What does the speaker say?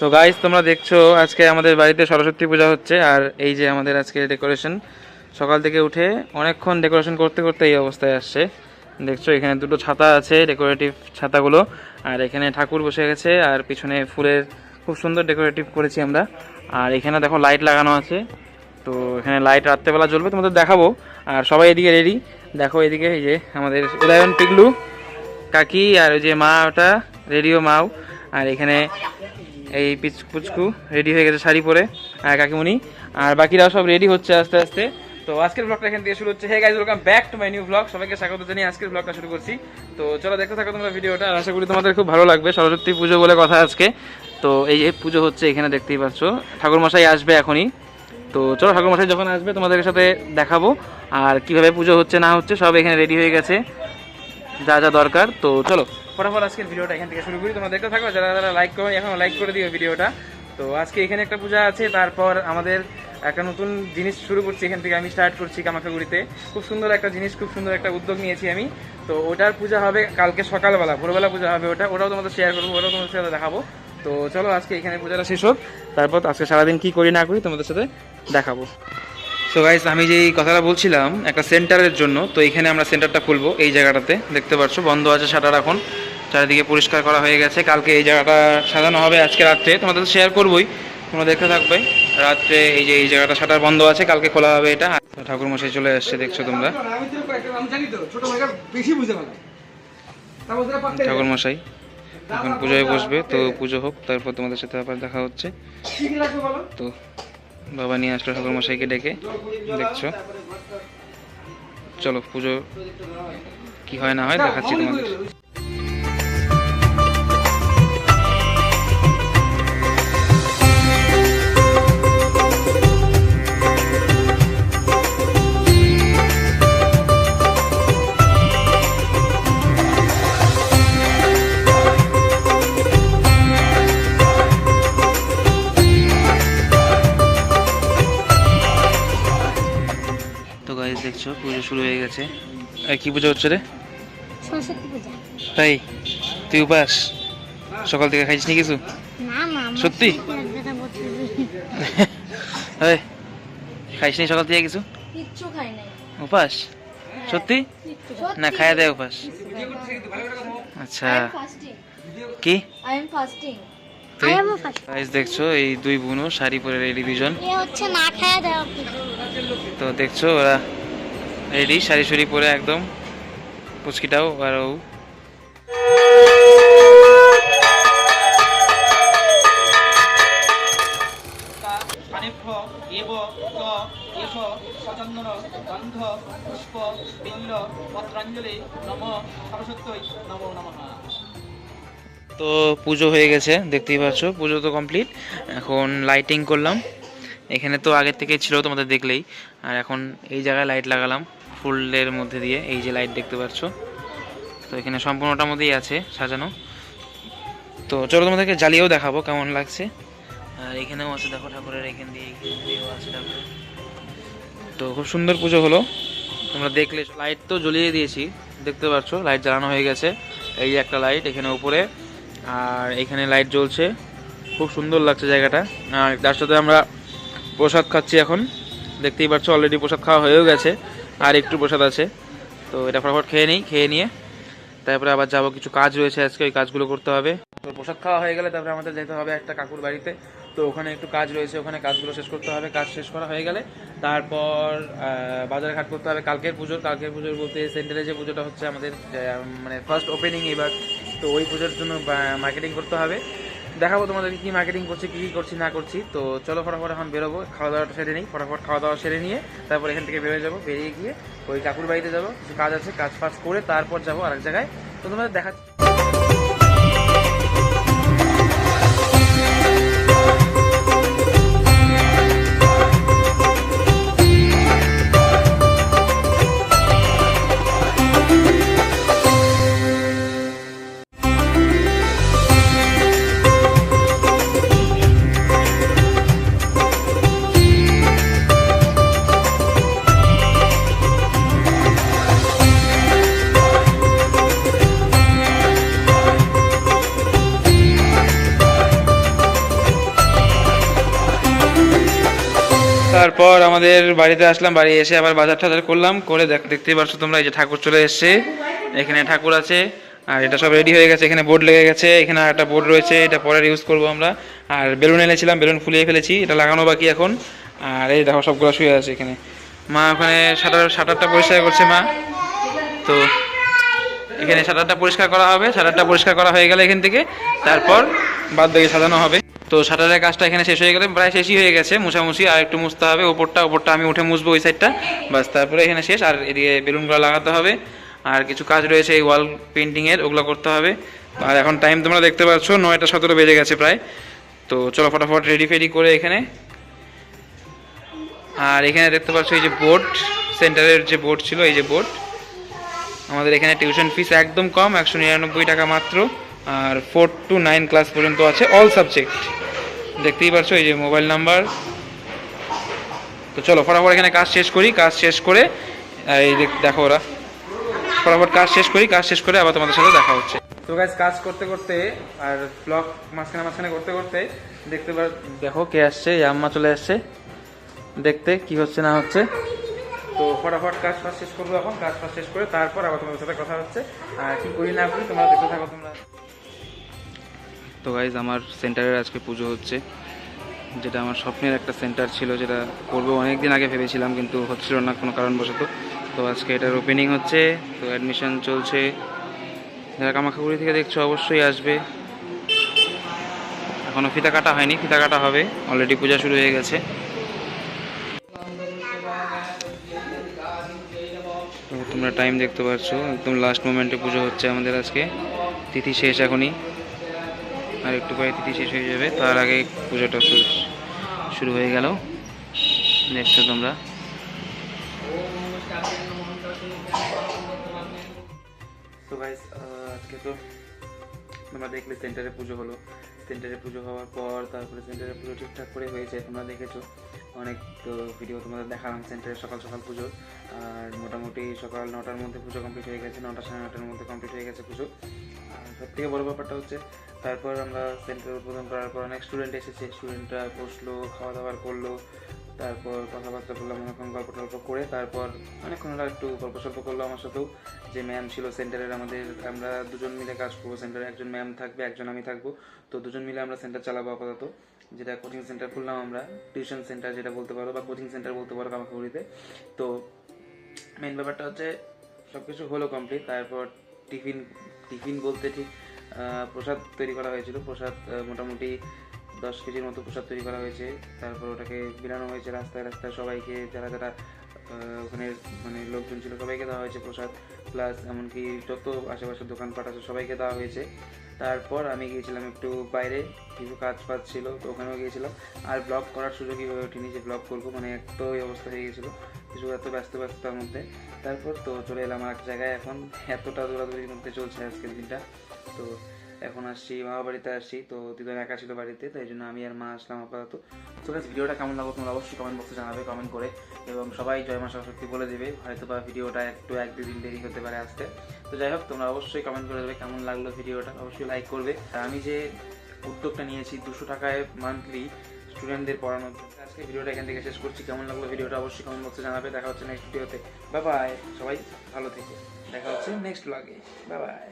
তো গাইজ তোমরা দেখছ আজকে আমাদের বাড়িতে সরস্বতী পূজা হচ্ছে, আর এই যে আমাদের আজকে ডেকোরেশন সকাল থেকে উঠে অনেকক্ষণ ডেকোরেশন করতে করতে এই অবস্থায় আসছে। দেখছ, এখানে দুটো ছাতা আছে ডেকোরেটিভ ছাতাগুলো, আর এখানে ঠাকুর বসে গেছে, আর পিছনে ফুলের খুব সুন্দর ডেকোরেটিভ করেছি আমরা। আর এখানে দেখো লাইট লাগানো আছে, তো এখানে লাইট রাত্রেবেলা জ্বলবে, তোমাদের দেখাবো। আর সবাই এদিকে রেডি দেখো এদিকে এই যে আমাদের উদয়ন, পিগলু, কাকি, আর ওই যে মা ওটা রেডিও মাও। আর এখানে এই পিচ পুচকু রেডি হয়ে গেছে শাড়ি পরে আর কাকিমণি আর বাকিরাও সব রেডি হচ্ছে আস্তে আস্তে। তো আজকের ব্লগটা এখান থেকে শুরু হচ্ছে। Hey guys welcome back to my new blog সবাইকে স্বাগত জানিয়ে আজকের ব্লগটা শুরু করছি। তো চলো দেখতে থাকো তোমরা ভিডিওটা, আর আশা করি তোমাদের খুব ভালো লাগবে। সরস্বতী পুজো বলে কথা আজকে। তো এই পুজো হচ্ছে এখানে দেখতেই পাচ্ছ। ঠাকুরমশাই আসবে এখনই। তো চলো ঠাকুরমশাই যখন আসবে তোমাদের সাথে দেখাবো। আর কীভাবে পুজো হচ্ছে না হচ্ছে সব এখানে রেডি হয়ে গেছে। যা যা দরকার। তো চলো। ফটাফট আজকের ভিডিওটা এখান থেকে শুরু করি। তোমরা দেখতে থাকো, যারা যারা লাইক করো, এখন লাইক করে দিও ভিডিওটা। তো আজকে এখানে একটা পূজা আছে, তারপর আমাদের একটা নতুন জিনিস শুরু করছি এখান থেকে আমি স্টার্ট করছি কামাখাগুড়িতে। খুব সুন্দর একটা জিনিস, খুব সুন্দর একটা উদ্যোগ নিয়েছি আমি। তো ওটার পূজা হবে কালকে সকালবেলা, ভোরবেলা পূজা হবে ওটা। ওটাও তোমাদের শেয়ার করব, ওটাও তোমাদের সাথে দেখাবো। তো চলো আজকে এখানে পূজাটা শেষ হোক। তারপর আজকে সারাদিন কি করি না করি তোমাদের সাথে দেখাবো। সো গাইস আমি যেই কথাটা বলছিলাম, একটা সেন্টারের জন্য, তো এখানে আমরা সেন্টারটা খুলবো এই জায়গাটাতে। দেখতে পাচ্ছ বন্ধ আছে শাটার এখন। চারিদিকে পরিষ্কার করা হয়ে গেছে। কালকে এই জায়গাটা সাজানো হবে, আজকে রাত্রে। তোমাদের শেয়ার করবোই, তোমরা দেখতে থাকবে। রাত্রে এই যে এই জায়গাটা শাটার বন্ধ আছে, কালকে খোলা হবে এটা। ঠাকুর মশাই চলে আসছে দেখছ তোমরা। ঠাকুর মশাই এখন পুজোয় বসবে, তো পুজো হোক, তারপর তোমাদের সাথে আবার দেখা হচ্ছে। তো বাবা নিয়ে আসলো ঠাকুর মশাইকে ডেকে, দেখছ? চলো পুজো কি হয় না হয় দেখাচ্ছি তোমাদের। তো পুজো শুরু হয়ে গেছে। আর কি পুজো হচ্ছে রে? তাই? তুই উপাস? সকাল থেকে খাইছিস নি কিছু? সত্যি? খাইস নি সকাল থেকে কিছু? উপাস? সত্যি? না খাইয়া দেয় উপাস। আচ্ছা। কি? দেখছ এই দুই বোনও শাড়ি পরে রেডি দুজন খায়া তো দেখছ ওরা রেডি, শাড়ি শুড়ি পরে একদম। পুচকিটাও আর ও। তো পুজো হয়ে গেছে, দেখতেই পাচ্ছ, পুজো তো কমপ্লিট এখন লাইটিং করলাম। এখানে তো আগের থেকে ছিল তোমাদের দেখলেই। আর এখন এই জায়গায় লাইট লাগালাম ফুলের মধ্যে দিয়ে, এই যে লাইট দেখতে পাচ্ছ। তো এখানে সম্পূর্ণটার মধ্যেই আছে সাজানো। তো চলো তোমাদেরকে জ্বালিয়েও দেখাবো কেমন লাগছে। আর এখানেও আছে, দেখো ঠাকুরের এখান দিয়ে দিয়েও আছে ঠাকুরের তো খুব সুন্দর পুজো হলো। তোমরা দেখলে লাইট তো জ্বলিয়ে দিয়েছি, দেখতে পাচ্ছ লাইট জ্বালানো হয়ে গেছে। এই একটা লাইট এখানে উপরে, আর এখানে লাইট জ্বলছে। খুব সুন্দর লাগছে জায়গাটা। আর তার সাথে আমরা প্রসাদ খাচ্ছি এখন। দেখতেই পাচ্ছ অলরেডি প্রসাদ খাওয়া হয়েও গেছে। আর একটু প্রসাদ আছে। তো এটা ফটাফট খেয়ে নিই, খেয়ে নিয়ে। তারপরে আবার যাব, কিছু কাজ রয়েছে আজকে, ওই কাজগুলো করতে হবে। তো প্রসাদ খাওয়া হয়ে গেলে তারপরে আমাদের যেতে হবে একটা কাকুর বাড়িতে। তো ওখানে একটু কাজ রয়েছে, ওখানে কাজগুলো শেষ করতে হবে, কাজ শেষ করা হয়ে গেলে। তারপর বাজার ঘাট করতে হবে কালকের পুজোর কালকের পুজোর বলতে সেন্টারে যে পুজোটা হচ্ছে আমাদের মানে ফার্স্ট ওপেনিং এবার। তো ওই পুজোর জন্য মার্কেটিং করতে হবে। দেখাবো তোমাদেরকে কি মার্কেটিং করছি, কি কী করছি, না করছি। তো চলো ফটাফট এখন বেরোবো খাওয়া দাওয়াটা সেরে নিই, ফটাফট খাওয়া দাওয়া সেরে নিয়ে তারপর এখান থেকে বেরোয় যাব। বেরিয়ে গিয়ে ওই কাকুর বাড়িতে যাব, কিছু কাজ আছে, কাজ ফাজ করে তারপর যাব আরেক জায়গায়। তো তোমাদের দেখাচ্ছি তারপর আমাদের বাড়িতে আসলাম, বাড়ি এসে আবার বাজার টাজার করলাম, করে দেখ দেখতেই পারছ তোমরা এই যে ঠাকুর চলে এসছে। এখানে ঠাকুর আছে, আর এটা সব রেডি হয়ে গেছে, এখানে বোর্ড লেগে গেছে, এখানে একটা বোর্ড রয়েছে, এটা পরে ইউজ করব আমরা। আর বেলুন এনেছিলাম, বেলুন ফুলিয়ে ফেলেছি, এটা লাগানো বাকি এখন। আর এই দেখো সবগুলো শুয়ে আছে এখানে। মা ওখানে শাটার শাটারটা পরিষ্কার করছে মা। তো এখানে শাটারটা পরিষ্কার করা হবে, শাটারটা পরিষ্কার করা হয়ে গেলে এখান থেকে। তারপর বাদ বাকি সাজানো হবে। তো শাটারের কাজটা এখানে শেষ হয়ে গেলে প্রায় শেষই হয়ে গেছে, মুছামুছি আর একটু মুছতে হবে, ওপরটা ওপরটা আমি উঠে মুছবো ওই সাইডটা বাস, তারপরে এখানে শেষ, আর এদিকে বেলুনগুলো লাগাতে হবে। আর কিছু কাজ রয়েছে এই ওয়াল পেন্টিংয়ের ওগুলো করতে হবে। আর এখন টাইম তোমরা দেখতে পাচ্ছ, নয়টা সতেরো বেজে গেছে প্রায়। তো চলো ফটাফট রেডি ফেডি করে এখানে। আর এখানে দেখতে পাচ্ছ এই যে বোর্ড সেন্টারের যে বোর্ড ছিল, এই যে বোর্ড আমাদের এখানে টিউশন ফিস একদম কম, একশো নিরানব্বই টাকা মাত্র। আর ফোর টু নাইন ক্লাস পর্যন্ত আছে অল সাবজেক্ট দেখতেই পারছ, এই যে মোবাইল নাম্বার তো চলো, ফটাফট এখানে কাজ শেষ করি কাজ শেষ করে, এই দেখ- ওরা। ফটাফট কাজ শেষ করি কাজ শেষ করে আবার তোমাদের সাথে দেখা হচ্ছে। তো গাইজ কাজ করতে করতে আর ব্লগ মাঝখানে মাঝখানে করতে করতে দেখতে পার দেখো কে আসছে আম্মা চলে আসছে। দেখতে কি হচ্ছে, না হচ্ছে। তো ফটাফট কাজ ফাজ শেষ করব এখন কাজ ফাজ শেষ করে তারপর আবার তোমাদের সাথে কথা হচ্ছে। আর কি করি না করি, তোমরা দেখতে থাকো তোমরা। তো গাইজ আমার সেন্টারের আজকে পুজো হচ্ছে। যেটা আমার স্বপ্নের একটা সেন্টার ছিল, যেটা করব অনেক দিন আগে ভেবেছিলাম, কিন্তু হচ্ছিল না কোনো কারণবশত। তো আজকে এটার ওপেনিং হচ্ছে, তো অ্যাডমিশন চলছে। যারা কামাখাগুড়ি থেকে দেখছ, অবশ্যই আসবে। এখনও ফিতা কাটা হয়নি, ফিতা কাটা হবে। অলরেডি পূজা শুরু হয়ে গেছে। তোমরা টাইম দেখতে পাচ্ছ একদম লাস্ট মোমেন্টে পুজো হচ্ছে আমাদের আজকে। তিথি শেষ এখনই। আর একটু পরে তিথি শেষ হয়ে যাবে। তার আগে পুজোটা শু- শুরু হয়ে গেল। দেখছ তোমরা তো গাইস আজকে তো তোমরা দেখলে সেন্টারে পুজো হলো। সেন্টারে পুজো হওয়ার পর তারপরে সেন্টারে পুজো ঠিকঠাক করে হয়েছে, তোমরা দেখেছ। অনেক ভিডিও তোমাদের দেখালাম সেন্টারে সকাল সকাল পুজো। আর মোটামুটি সকাল নটার মধ্যে পুজো কমপ্লিট হয়ে গেছে, নটা সাড়ে নটার মধ্যে কমপ্লিট হয়ে গেছে পুজো। সব থেকে বড় ব্যাপারটা হচ্ছে, তারপর আমরা সেন্টার উদ্বোধন করার পর অনেক স্টুডেন্ট এসেছে। স্টুডেন্টরা বসল খাওয়া দাওয়ার করল, তারপর কথাবার্তা বললাম, অনেকক্ষণ গল্প টল্প করে তারপর অনেকক্ষণ ওরা একটু গল্প সল্প করল আমার সাথেও যে ম্যাম ছিল সেন্টারের আমাদের, আমরা দুজন মিলে কাজ করব। সেন্টারে একজন ম্যাম থাকবে, একজন আমি থাকব। তো দুজন মিলে আমরা সেন্টার চালাবো আপাতত। যেটা কোচিং সেন্টার খুললাম আমরা টিউশন সেন্টার যেটা বলতে পারো বা কোচিং সেন্টার বলতে পারো কামাখাগুড়িতে তো মেন ব্যাপারটা হচ্ছে সব কিছু হলো কমপ্লিট তারপর টিফিন টিফিন বলতে ঠিক প্রসাদ তৈরি করা হয়েছিল। প্রসাদ মোটামুটি দশ কেজির মতো প্রসাদ তৈরি করা হয়েছে। তারপর ওটাকে বিলানো হয়েছে রাস্তায় রাস্তায় সবাইকে, যারা যারা ওখানে মানে লোকজন ছিল সবাইকে দেওয়া হয়েছে প্রসাদ। প্লাস এমনকি যত আশেপাশের দোকানপাট আছে সবাইকে দেওয়া হয়েছে। তারপর আমি গিয়েছিলাম একটু বাইরে, কিছু কাজ ফাজ ছিল, তো ওখানেও গিয়েছিলাম। আর ব্লগ করার সুযোগই হয়ে ওঠেনি যে ব্লগ করব মানে এত এই অবস্থা হয়ে গেছিল। কিছু এত ব্যস্ত ব্যস্ততার মধ্যে। তারপর তো চলে এলাম এক জায়গায়। এখন এতটা দৌড়াদৌড়ির মধ্যে চলছে আজকের দিনটা। তো এখন আসছি মামা বাড়িতে আসছি। তো দিদন একা ছিল বাড়িতে, তাই জন্য আমি আর মা আসলাম আপাতত। তো গাইস ভিডিওটা কেমন লাগল তোমরা অবশ্যই কমেন্ট বক্সে জানাবে কমেন্ট করে। এবং সবাই জয় মা সরস্বতী বলে দেবে। হয়তো বা ভিডিওটা একটু এক দুদিন দেরি হতে পারে আসতে তো যাই হোক, তোমরা অবশ্যই কমেন্ট করে দেবে কেমন লাগল ভিডিওটা। অবশ্যই লাইক করবে। আর আমি যে উদ্যোগটা নিয়েছি, দুশো টাকায় মান্থলি স্টুডেন্টদের পড়ানোর জন্য। আজকে ভিডিওটা এখান থেকে শেষ করছি। কেমন লাগল ভিডিওটা অবশ্যই কমেন্ট বক্সে জানাবে। দেখা হচ্ছে নেক্সট ভিডিওতে বাই বাই সবাই ভালো থেকে। দেখা হচ্ছে নেক্সট ব্লগে বাই বাই